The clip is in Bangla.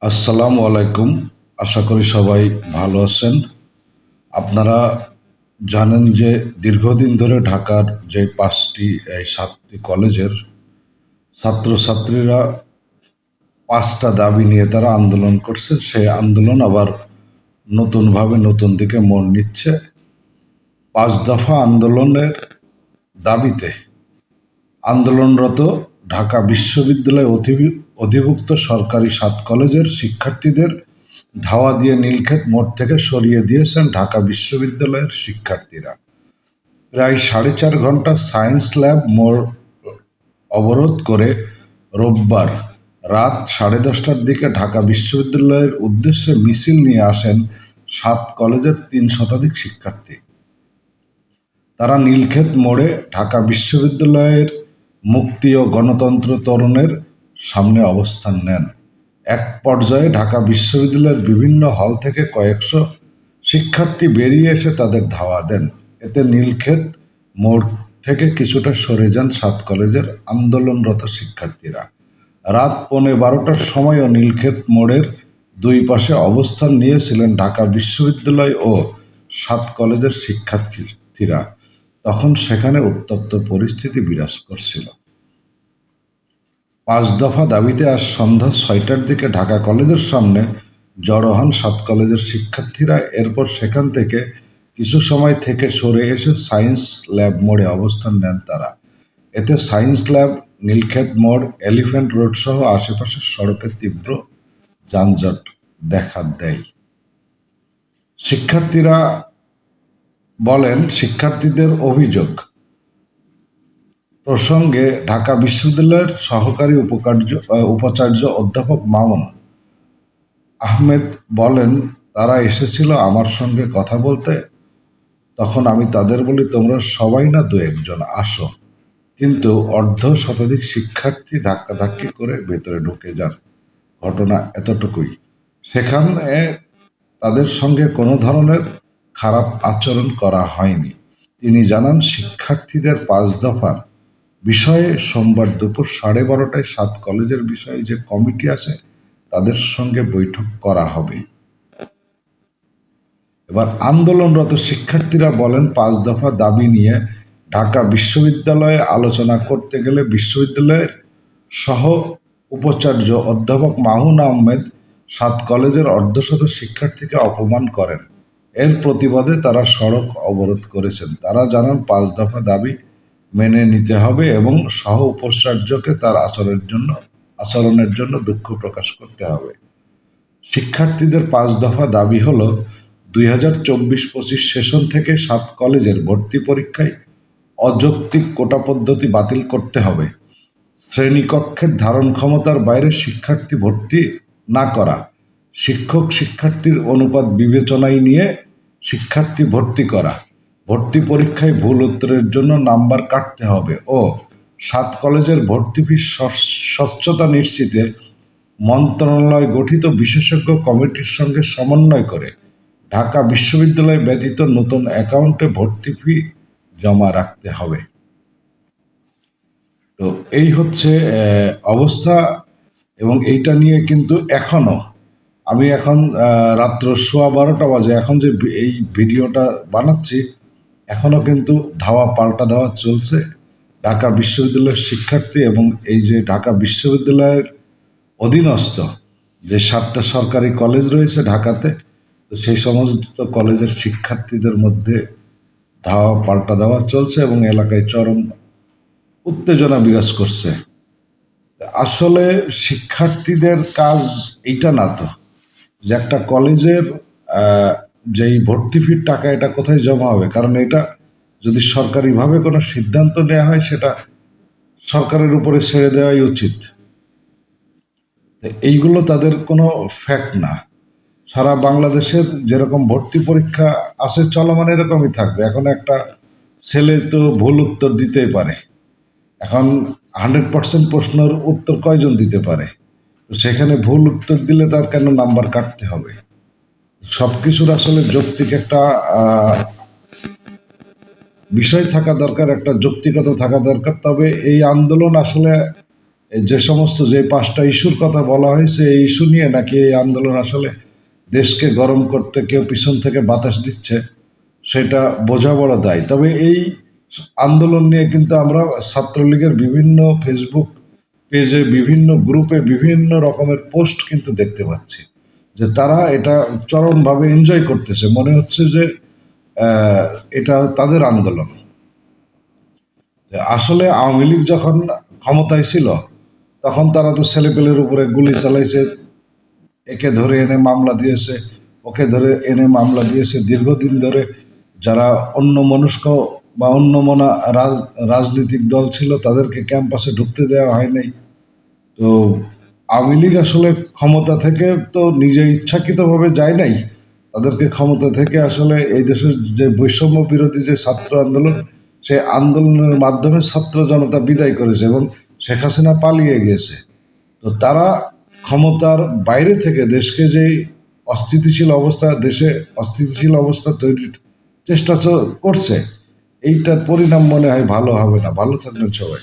আসসালামু আলাইকুম। আশা করি সবাই ভালো আছেন। আপনারা জানেন যে দীর্ঘদিন ধরে ঢাকার যে পাঁচটি, এই সাতটি কলেজের ছাত্রছাত্রীরা পাঁচটা দাবি নিয়ে তারা আন্দোলন করছে। সেই আন্দোলন আবার নতুনভাবে নতুন দিকে মোড় নিচ্ছে। পাঁচ দফা আন্দোলনের দাবিতে আন্দোলনরত ঢাকা বিশ্ববিদ্যালয় অধিবি- অধিভুক্ত সরকারি সাত কলেজের শিক্ষার্থীদের ধাওয়া দিয়ে নীলক্ষেত মোড় থেকে সরিয়ে দিয়েছেন ঢাকা বিশ্ববিদ্যালয়ের শিক্ষার্থীরা। প্রায় সাড়ে চার ঘণ্টা সায়েন্স ল্যাব মোড় অবরোধ করে রোববার রাত সাড়ে দশটার দিকে ঢাকা বিশ্ববিদ্যালয়ের উদ্দেশ্যে মিছিল নিয়ে আসেন সাত কলেজের তিন শতাধিক শিক্ষার্থী। তারা নীলক্ষেত মোড়ে ঢাকা বিশ্ববিদ্যালয়ের মুক্তি ও গণতন্ত্র তরুণের সামনে অবস্থান নেন। এক পর্যায়ে ঢাকা বিশ্ববিদ্যালয়ের বিভিন্ন হল থেকে কয়েকশো শিক্ষার্থী বেরিয়ে এসে তাদের ধাওয়া দেন। এতে নীলক্ষেত মোড় থেকে কিছুটা সরে যান সাত কলেজের আন্দোলনরত শিক্ষার্থীরা। রাত পৌনে বারোটার সময়ও নীলক্ষেত মোড়ের দুই পাশে অবস্থান নিয়েছিলেন ঢাকা বিশ্ববিদ্যালয় ও সাত কলেজের শিক্ষার্থীরা। তখন সেখানে উত্তপ্ত পরিস্থিতি বিরাজ করছিল। পাঁচ দফা দাবিতে আজ সন্ধ্যা ছয়টার দিকে ঢাকা কলেজের সামনে জড়ো হন সাত কলেজের শিক্ষার্থীরা। এরপর সেখান থেকে কিছু সময় থেকে সরে এসে সায়েন্স ল্যাব মোড়ে অবস্থান নেন তারা। এতে সায়েন্স ল্যাব, নীলক্ষেত মোড়, এলিফ্যান্ট রোড সহ আশেপাশের সড়কে তীব্র যানজট দেখা দেয়। শিক্ষার্থীরা বলেন, শিক্ষার্থীদের অভিযোগ প্রসঙ্গে ঢাকা বিশ্ববিদ্যালয়ের সহকারী উপকার্য উপাচার্য অধ্যাপক মামুন আহমেদ বলেন, তারা এসেছিল আমার সঙ্গে কথা বলতে। তখন আমি তাদের বলি, তোমরা সবাই না দু একজন, আসো। কিন্তু অর্ধ শতাধিক শিক্ষার্থী ধাক্কাধাক্কি করে ভেতরে ঢুকে যান। ঘটনা এতটুকুই। সেখানে তাদের সঙ্গে কোনো ধরনের খারাপ আচরণ করা হয়নি। তিনি জানান, শিক্ষার্থীদের পাঁচ দফার বিষয়ে সোমবার দুপুর সাড়ে বারোটায় সাত কলেজের বিষয়ে যে কমিটি আছে, তাদের সঙ্গে বৈঠক করা হবে। এবার আন্দোলনরত শিক্ষার্থীরা বলেন, পাঁচ দফা দাবি নিয়ে ঢাকা বিশ্ববিদ্যালয়ে আলোচনা করতে গেলে বিশ্ববিদ্যালয়ের সহ উপাচার্য অধ্যাপক মাহুন আহমেদ সাত কলেজের অর্ধশত শিক্ষার্থীকে অপমান করেন। এর প্রতিবাদে তারা সড়ক অবরোধ করেছেন। তারা জানান, পাঁচ দফা দাবি মেনে নিতে হবে এবং সহ উপাচার্যকে তার আচরণের জন্য আচরণের জন্য দুঃখ প্রকাশ করতে হবে। শিক্ষার্থীদের পাঁচ দফা দাবি হল, দুই হাজার চব্বিশ পঁচিশ সেশন থেকে সাত কলেজের ভর্তি পরীক্ষায় অযৌক্তিক কোটা পদ্ধতি বাতিল করতে হবে। শ্রেণীকক্ষের ধারণ ক্ষমতার বাইরে শিক্ষার্থী ভর্তি না করা। শিক্ষক শিক্ষার্থীর অনুপাত বিবেচনায় নিয়ে শিক্ষার্থী ভর্তি করা। ভর্তি পরীক্ষায় ভুল উত্তরের জন্য নাম্বার কাটতে হবে ও সাত কলেজের ভর্তি ফি স্বচ্ছতা নিশ্চিতে মন্ত্রণালয় গঠিত বিশেষজ্ঞ কমিটির সঙ্গে সমন্বয় করে ঢাকা বিশ্ববিদ্যালয় ব্যতীত নতুন অ্যাকাউন্টে ভর্তি ফি জমা রাখতে হবে। তো এই হচ্ছে অবস্থা এবং এইটা নিয়ে কিন্তু এখনও আমি এখন রাত্র সোয়া বারোটা বাজে। এখন যে এই ভিডিওটা বানাচ্ছি এখনও কিন্তু ধাওয়া পাল্টা ধাওয়া চলছে। ঢাকা বিশ্ববিদ্যালয়ের শিক্ষার্থী এবং এই যে ঢাকা বিশ্ববিদ্যালয়ের অধীনস্থ যে সাতটা সরকারি কলেজ রয়েছে ঢাকাতে, তো সেই সমস্ত কলেজের শিক্ষার্থীদের মধ্যে ধাওয়া পাল্টা দেওয়া চলছে এবং এলাকায় চরম উত্তেজনা বিরাজ করছে। আসলে শিক্ষার্থীদের কাজ এইটা না তো, যে একটা কলেজের আহ, যেই ভর্তি ফির টাকা এটা কোথায় জমা হবে? কারণ এটা যদি সরকারিভাবে কোনো সিদ্ধান্ত নেওয়া হয় সেটা সরকারের উপরে ছেড়ে দেওয়াই উচিত। এইগুলো তাদের কোনো ফ্যাক্ট না। সারা বাংলাদেশের যেরকম ভর্তি পরীক্ষা আছে চলমান এরকমই থাকবে। এখন একটা ছেলে তো ভুল উত্তর দিতেই পারে। এখন হান্ড্রেড পার্সেন্ট প্রশ্নের উত্তর কয়জন দিতে পারে? তো সেখানে ভুল উত্তর দিলে তার কেন নাম্বার কাটতে হবে? সব কিছুর আসলে যৌক্তিক একটা বিষয় থাকা দরকার, একটা যৌক্তিকতা থাকা দরকার। তবে এই আন্দোলন আসলে যে সমস্ত যে পাঁচটা ইস্যুর কথা বলা হয়েছে, এই ইস্যু নিয়ে নাকি এই আন্দোলন আসলে দেশকে গরম করতে কেউ পিছন থেকে বাতাস দিচ্ছে, সেটা বোঝা বড় দায়। তবে এই আন্দোলন নিয়ে কিন্তু আমরা ছাত্রলীগের বিভিন্ন ফেসবুক পেজে বিভিন্ন গ্রুপে বিভিন্ন রকমের পোস্ট কিন্তু দেখতে পাচ্ছি। যে তারা এটা চরমভাবে এনজয় করতেছে। মনে হচ্ছে যে এটা তাদের আন্দোলন। আসলে আওয়ামী লীগ যখন ক্ষমতায় ছিল, তখন তারা তো ছেলেপেলের উপরে গুলি চালাইছে, একে ধরে এনে মামলা দিয়েছে, ওকে ধরে এনে মামলা দিয়েছে। দীর্ঘদিন ধরে যারা অন্য মনস্ক বা অন্য মনা রাজ- রাজনৈতিক দল ছিল, তাদেরকে ক্যাম্পাসে ঢুকতে দেওয়া হয় নাই তো আওয়ামী লীগ আসলে ক্ষমতা থেকে তো নিজে ইচ্ছাকৃতভাবে যায় নাই। তাদেরকে ক্ষমতা থেকে আসলে এই দেশের যে বৈষম্য বিরোধী যে ছাত্র আন্দোলন, সেই আন্দোলনের মাধ্যমে ছাত্র জনতা বিদায় করেছে এবং শেখ হাসিনা পালিয়ে গেছে। তো তারা ক্ষমতার বাইরে থেকে দেশকে যে অস্থিতিশীল অবস্থা, দেশে অস্থিতিশীল অবস্থা তৈরির চেষ্টা করছে, এইটার পরিণাম মনে হয় ভালো হবে না। ভালো থাকবেন সবাই।